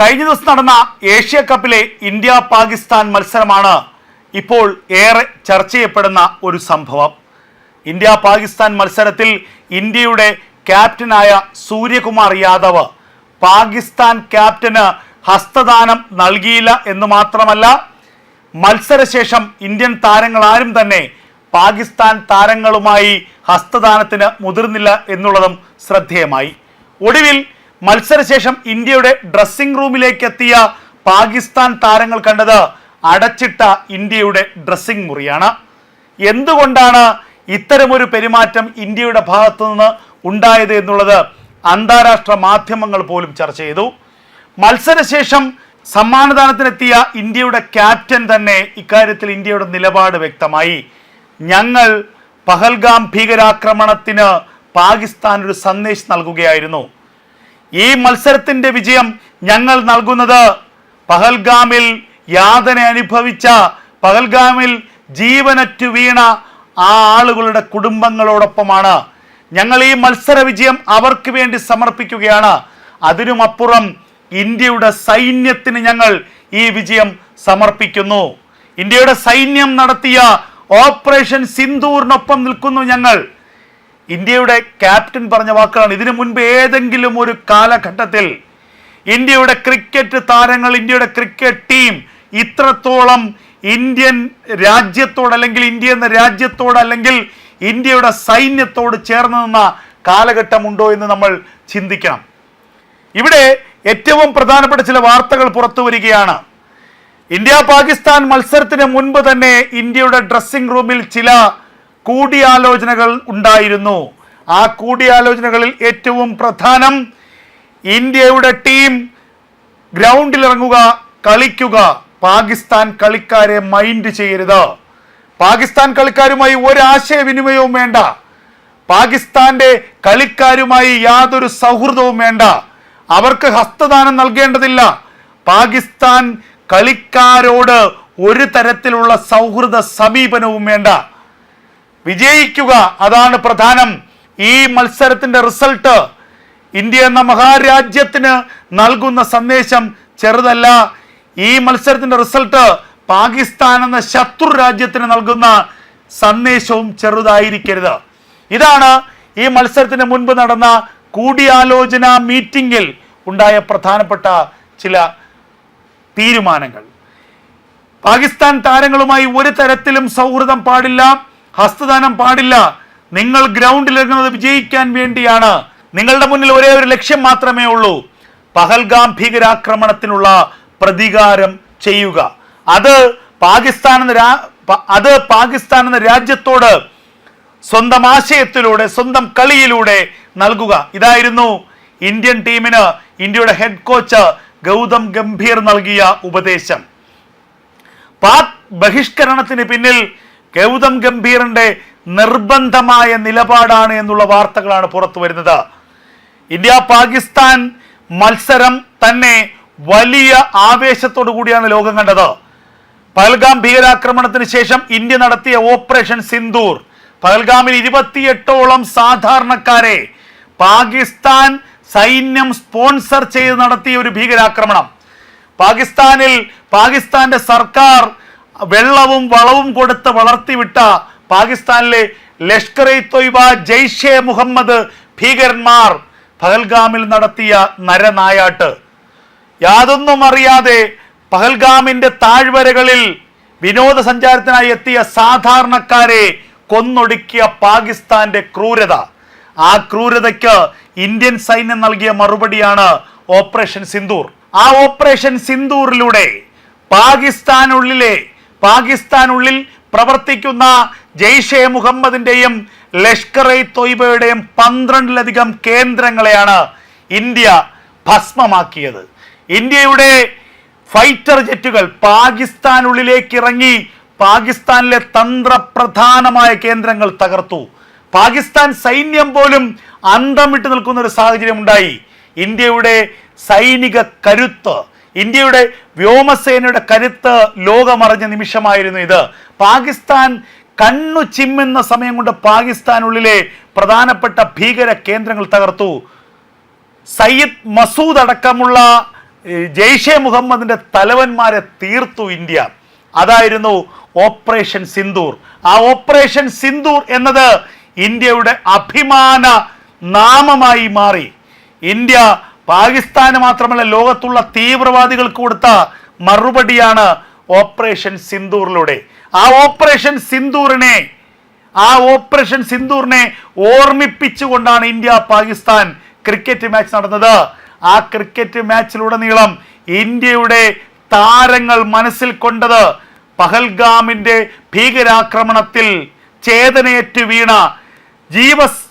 കഴിഞ്ഞ ദിവസം നടന്ന ഏഷ്യ കപ്പിലെ ഇന്ത്യ പാകിസ്ഥാൻ മത്സരമാണ് ഇപ്പോൾ ഏറെ ചർച്ച ചെയ്യപ്പെടുന്ന ഒരു സംഭവം. ഇന്ത്യ പാകിസ്ഥാൻ മത്സരത്തിൽ ഇന്ത്യയുടെ ക്യാപ്റ്റനായ സൂര്യകുമാർ യാദവ് പാകിസ്ഥാൻ ക്യാപ്റ്റന് ഹസ്തദാനം നൽകിയില്ല എന്ന് മാത്രമല്ല മത്സരശേഷം ഇന്ത്യൻ താരങ്ങൾ ആരും തന്നെ പാകിസ്ഥാൻ താരങ്ങളുമായി ഹസ്തദാനത്തിന് മുതിർന്നില്ല എന്നുള്ളതും ശ്രദ്ധേയമായി. ഒടുവിൽ മത്സരശേഷം ഇന്ത്യയുടെ ഡ്രസ്സിംഗ് റൂമിലേക്ക് എത്തിയ പാകിസ്ഥാൻ താരങ്ങൾ കണ്ടത് അടച്ചിട്ട ഇന്ത്യയുടെ ഡ്രസ്സിംഗ് മുറിയാണ്. എന്തുകൊണ്ടാണ് ഇത്തരമൊരു പെരുമാറ്റം ഇന്ത്യയുടെ ഭാഗത്തു നിന്ന് ഉണ്ടായത് എന്നുള്ളത് അന്താരാഷ്ട്ര മാധ്യമങ്ങൾ പോലും ചർച്ച ചെയ്തു. മത്സരശേഷം സമ്മാനദാനത്തിനെത്തിയ ഇന്ത്യയുടെ ക്യാപ്റ്റൻ തന്നെ ഇക്കാര്യത്തിൽ ഇന്ത്യയുടെ നിലപാട് വ്യക്തമായി. ഞങ്ങൾ പഹൽഗാം ഭീകരാക്രമണത്തിന് പാകിസ്ഥാൻ ഒരു സന്ദേശം നൽകുകയായിരുന്നു. ഈ മത്സരത്തിന്റെ വിജയം ഞങ്ങൾ നൽകുന്നത് പഹൽഗാമിൽ യാതന അനുഭവിച്ച പഹൽഗാമിൽ ജീവനറ്റു വീണ ആ ആളുകളുടെ കുടുംബങ്ങളോടൊപ്പമാണ്. ഞങ്ങൾ ഈ മത്സര വിജയം അവർക്ക് വേണ്ടി സമർപ്പിക്കുകയാണ്. അതിനുമപ്പുറം ഇന്ത്യയുടെ സൈന്യത്തിന് ഞങ്ങൾ ഈ വിജയം സമർപ്പിക്കുന്നു. ഇന്ത്യയുടെ സൈന്യം നടത്തിയ ഓപ്പറേഷൻ സിന്ദൂറിനൊപ്പം നിൽക്കുന്നു ഞങ്ങൾ. ഇന്ത്യയുടെ ക്യാപ്റ്റൻ പറഞ്ഞ വാക്കുകളാണ് ഇതിനു മുൻപ് ഏതെങ്കിലും ഒരു കാലഘട്ടത്തിൽ ഇന്ത്യയുടെ ക്രിക്കറ്റ് താരങ്ങൾ ഇന്ത്യയുടെ ക്രിക്കറ്റ് ടീം ഇത്രത്തോളം ഇന്ത്യൻ രാജ്യത്തോട് അല്ലെങ്കിൽ ഇന്ത്യ എന്ന രാജ്യത്തോട് അല്ലെങ്കിൽ ഇന്ത്യയുടെ സൈന്യത്തോട് ചേർന്ന് നിന്ന കാലഘട്ടമുണ്ടോ എന്ന് നമ്മൾ ചിന്തിക്കണം. ഇവിടെ ഏറ്റവും പ്രധാനപ്പെട്ട ചില വാർത്തകൾ പുറത്തു വരികയാണ്. ഇന്ത്യ പാകിസ്ഥാൻ മത്സരത്തിന് മുൻപ് തന്നെ ഇന്ത്യയുടെ ഡ്രസ്സിംഗ് റൂമിൽ ചില കൂടിയാലോചനകൾ ഉണ്ടായിരുന്നു. ആ കൂടിയാലോചനകളിൽ ഏറ്റവും പ്രധാനം ഇന്ത്യയുടെ ടീം ഗ്രൗണ്ടിലിറങ്ങുക കളിക്കുക. പാകിസ്ഥാൻ കളിക്കാരെ മൈൻഡ് ചെയ്യരുത്. പാകിസ്ഥാൻ കളിക്കാരുമായി ഒരു ആശയവിനിമയവും വേണ്ട. പാകിസ്ഥാന്റെ കളിക്കാരുമായി യാതൊരു സൗഹൃദവും വേണ്ട. അവർക്ക് ഹസ്തദാനം നൽകേണ്ടതില്ല. പാകിസ്ഥാൻ കളിക്കാരോട് ഒരു തരത്തിലുള്ള സൗഹൃദ സമീപനവും വേണ്ട. വിജയിക്കുക. അതാണ് പ്രധാനം. ഈ മത്സരത്തിന്റെ റിസൾട്ട് ഇന്ത്യ എന്ന മഹാരാജ്യത്തിന് നൽകുന്ന സന്ദേശം ചെറുതല്ല. ഈ മത്സരത്തിന്റെ റിസൾട്ട് പാകിസ്ഥാൻ എന്ന ശത്രു രാജ്യത്തിന് നൽകുന്ന സന്ദേശവും ചെറുതായിരിക്കരുത്. ഇതാണ് ഈ മത്സരത്തിന് മുൻപ് നടന്ന കൂടിയാലോചന മീറ്റിംഗിൽ ഉണ്ടായ പ്രധാനപ്പെട്ട ചില തീരുമാനങ്ങൾ. പാകിസ്ഥാൻ താരങ്ങളുമായി ഒരു തരത്തിലും സൗഹൃദം പാടില്ല. ഹസ്തദാനം പാടില്ല. നിങ്ങൾ ഗ്രൗണ്ടിൽ ഇറങ്ങുന്നത് വിജയിക്കാൻ വേണ്ടിയാണ്. നിങ്ങളുടെ മുന്നിൽ ഒരേ ഒരു ലക്ഷ്യം മാത്രമേ ഉള്ളൂ. പഹൽഗാം ഭീകരാക്രമണത്തിനുള്ള പ്രതികാരം ചെയ്യുക. അത് പാകിസ്ഥാൻ എന്ന അത് പാകിസ്ഥാൻ എന്ന രാജ്യത്തോട് സ്വന്തം ആശയത്തിലൂടെ സ്വന്തം കളിയിലൂടെ നൽകുക. ഇതായിരുന്നു ഇന്ത്യൻ ടീമിന് ഇന്ത്യയുടെ ഹെഡ് കോച്ച് ഗൗതം ഗംഭീർ നൽകിയ ഉപദേശം. പാക് ബഹിഷ്കരണത്തിന് പിന്നിൽ ഗൗതം ഗംഭീറിന്റെ നിർബന്ധമായ നിലപാടാണ് എന്നുള്ള വാർത്തകളാണ് പുറത്തു വരുന്നത്. ഇന്ത്യ പാകിസ്ഥാൻ മത്സരം തന്നെ വലിയ ആവേശത്തോടു കൂടിയാണ് ലോകം കണ്ടത്. പഹൽഗാം ഭീകരാക്രമണത്തിന് ശേഷം ഇന്ത്യ നടത്തിയ ഓപ്പറേഷൻ സിന്ദൂർ. പഹൽഗാമിൽ ഇരുപത്തിയെട്ടോളം സാധാരണക്കാരെ പാകിസ്ഥാൻ സൈന്യം സ്പോൺസർ ചെയ്ത് നടത്തിയ ഒരു ഭീകരാക്രമണം. പാകിസ്ഥാനിൽ പാകിസ്ഥാന്റെ സർക്കാർ വെള്ളവും വളവും കൊടുത്ത് വളർത്തിവിട്ട പാകിസ്ഥാനിലെ ലഷ്കർ ഇ തൊയ്ബ ജെയ്ഷെ മുഹമ്മദ് ഭീകരന്മാർ പഹൽഗാമിൽ നടത്തിയ നരനായാട്ട്. യാതൊന്നും അറിയാതെ പഹൽഗാമിന്റെ താഴ്വരകളിൽ വിനോദസഞ്ചാരത്തിനായി എത്തിയ സാധാരണക്കാരെ കൊന്നൊടുക്കിയ പാകിസ്ഥാന്റെ ക്രൂരത. ആ ക്രൂരതയ്ക്ക് ഇന്ത്യൻ സൈന്യം നൽകിയ മറുപടിയാണ് ഓപ്പറേഷൻ സിന്ദൂർ. ആ ഓപ്പറേഷൻ സിന്ദൂറിലൂടെ പാകിസ്ഥാനുള്ളിലെ പാകിസ്ഥാനുള്ളിൽ പ്രവർത്തിക്കുന്ന ജെയ്ഷെ മുഹമ്മദിന്റെയും ലഷ്കർ ഇ തൊയ്ബയുടെയും പന്ത്രണ്ടിലധികം കേന്ദ്രങ്ങളെയാണ് ഇന്ത്യ ഭസ്മമാക്കിയത്. ഇന്ത്യയുടെ ഫൈറ്റർ ജെറ്റുകൾ പാകിസ്ഥാനുള്ളിലേക്ക് ഇറങ്ങി പാകിസ്ഥാനിലെ തന്ത്രപ്രധാനമായ കേന്ദ്രങ്ങൾ തകർത്തു. പാകിസ്ഥാൻ സൈന്യം പോലും അന്തമിട്ട് നിൽക്കുന്ന ഒരു സാഹചര്യം ഉണ്ടായി ഇന്ത്യയുടെ സൈനിക കരുത്ത് ഇന്ത്യയുടെ വ്യോമസേനയുടെ കരുത്ത് ലോകമറിഞ്ഞ നിമിഷമായിരുന്നു ഇത്. പാകിസ്ഥാൻ കണ്ണു ചിമ്മുന്ന സമയം കൊണ്ട് പാകിസ്ഥാനുള്ളിലെ പ്രധാനപ്പെട്ട ഭീകര കേന്ദ്രങ്ങൾ തകർത്തു. സയ്യിദ് മസൂദ് അടക്കമുള്ള ജെയ്ഷെ മുഹമ്മദിന്റെ തലവന്മാരെ തീർത്തു ഇന്ത്യ. അതായിരുന്നു ഓപ്പറേഷൻ സിന്ദൂർ. ആ ഓപ്പറേഷൻ സിന്ദൂർ എന്നത് ഇന്ത്യയുടെ അഭിമാന നാമമായി മാറി. ഇന്ത്യ പാകിസ്ഥാന് മാത്രമല്ല ലോകത്തുള്ള തീവ്രവാദികൾക്ക് കൊടുത്ത മറുപടിയാണ് ഓപ്പറേഷൻ സിന്ദൂറിലൂടെ. ആ ഓപ്പറേഷൻ സിന്ദൂറിനെ ആ ഓപ്പറേഷൻ സിന്ദൂറിനെ ഓർമ്മിപ്പിച്ചുകൊണ്ടാണ് ഇന്ത്യ പാകിസ്ഥാൻ ക്രിക്കറ്റ് മാച്ച് നടന്നത്. ആ ക്രിക്കറ്റ് മാച്ചിലുടനീളം ഇന്ത്യയുടെ താരങ്ങൾ മനസ്സിൽ കൊണ്ടത് പഹൽഗാമിന്റെ ഭീകരാക്രമണത്തിൽ ചേതനയേറ്റ് വീണ ജീവസ്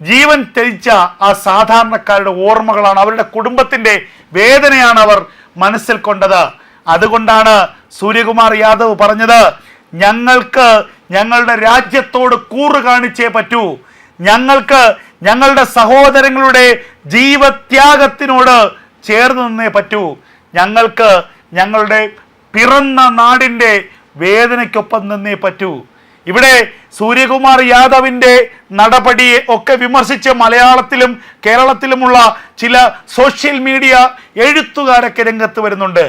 ജീവൻ ത്യജിച്ച ആ സാധാരണക്കാരുടെ ഓർമ്മകളാണ് അവരുടെ കുടുംബത്തിന്റെ വേദനയാണ് അവർ മനസ്സിൽ കൊണ്ടത്. അതുകൊണ്ടാണ് സൂര്യകുമാർ യാദവ് പറഞ്ഞത് ഞങ്ങൾക്ക് ഞങ്ങളുടെ രാജ്യത്തോട് കൂറ് കാണിച്ചേ പറ്റൂ. ഞങ്ങൾക്ക് ഞങ്ങളുടെ സഹോദരങ്ങളുടെ ജീവത്യാഗത്തിനോട് ചേർന്ന് നിന്നേ പറ്റൂ. ഞങ്ങൾക്ക് ഞങ്ങളുടെ പിറന്ന നാടിന്റെ വേദനയ്ക്കൊപ്പം നിന്നേ പറ്റൂ. ഇവിടെ സൂര്യകുമാർ യാദവിന്റെ നടപടിയെ ഒക്കെ വിമർശിച്ച് മലയാളത്തിലും കേരളത്തിലുമുള്ള ചില സോഷ്യൽ മീഡിയ എഴുത്തുകാരൊക്കെ രംഗത്ത് വരുന്നുണ്ട്.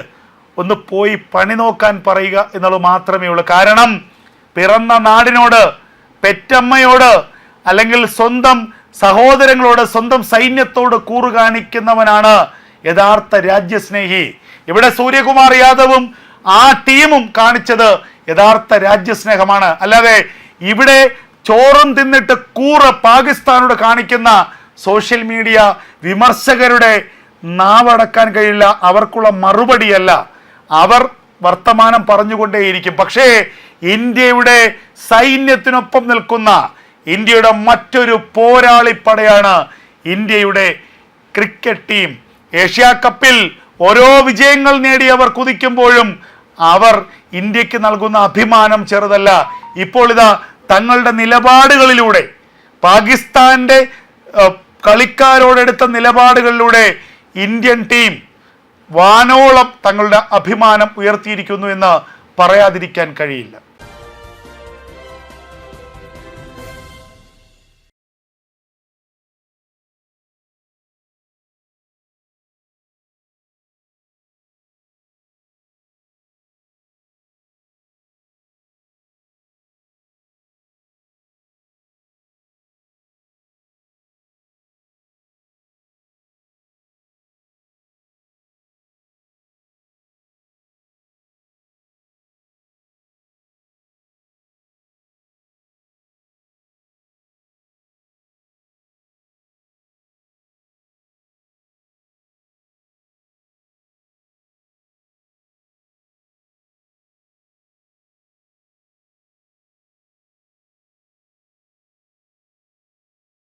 ഒന്ന് പോയി പണി നോക്കാൻ പറയുക എന്നുള്ളത് മാത്രമേ ഉള്ളൂ. കാരണം പിറന്ന നാടിനോട് പെറ്റമ്മയോട് അല്ലെങ്കിൽ സ്വന്തം സഹോദരങ്ങളോട് സ്വന്തം സൈന്യത്തോട് കൂറു കാണിക്കുന്നവനാണ് യഥാർത്ഥ രാജ്യസ്നേഹി. ഇവിടെ സൂര്യകുമാർ യാദവും ആ ടീമും കാണിച്ചത് യഥാർത്ഥ രാജ്യസ്നേഹമാണ്. അല്ലാതെ ഇവിടെ ചോറും തിന്നിട്ട് കൂറ് പാകിസ്ഥാനോട് കാണിക്കുന്ന സോഷ്യൽ മീഡിയ വിമർശകരുടെ നാവടക്കാൻ കഴിയില്ല അവർക്കുള്ള മറുപടിയല്ല. അവർ വർത്തമാനം പറഞ്ഞുകൊണ്ടേയിരിക്കും. പക്ഷേ ഇന്ത്യയുടെ സൈന്യത്തിനൊപ്പം നിൽക്കുന്ന ഇന്ത്യയുടെ മറ്റൊരു പോരാളിപ്പടയാണ് ഇന്ത്യയുടെ ക്രിക്കറ്റ് ടീം. ഏഷ്യാ കപ്പിൽ ഓരോ വിജയങ്ങൾ നേടി അവർ കുതിക്കുമ്പോഴും അവർ ഇന്ത്യയ്ക്ക് നൽകുന്ന അഭിമാനം ചെറുതല്ല. ഇപ്പോൾ ഇതാ തങ്ങളുടെ നിലപാടുകളിലൂടെ പാകിസ്ഥാന്റെ കളിക്കാരോടെടുത്ത നിലപാടുകളിലൂടെ ഇന്ത്യൻ ടീം വാനോളം തങ്ങളുടെ അഭിമാനം ഉയർത്തിയിരിക്കുന്നു എന്ന് പറയാതിരിക്കാൻ കഴിയില്ല.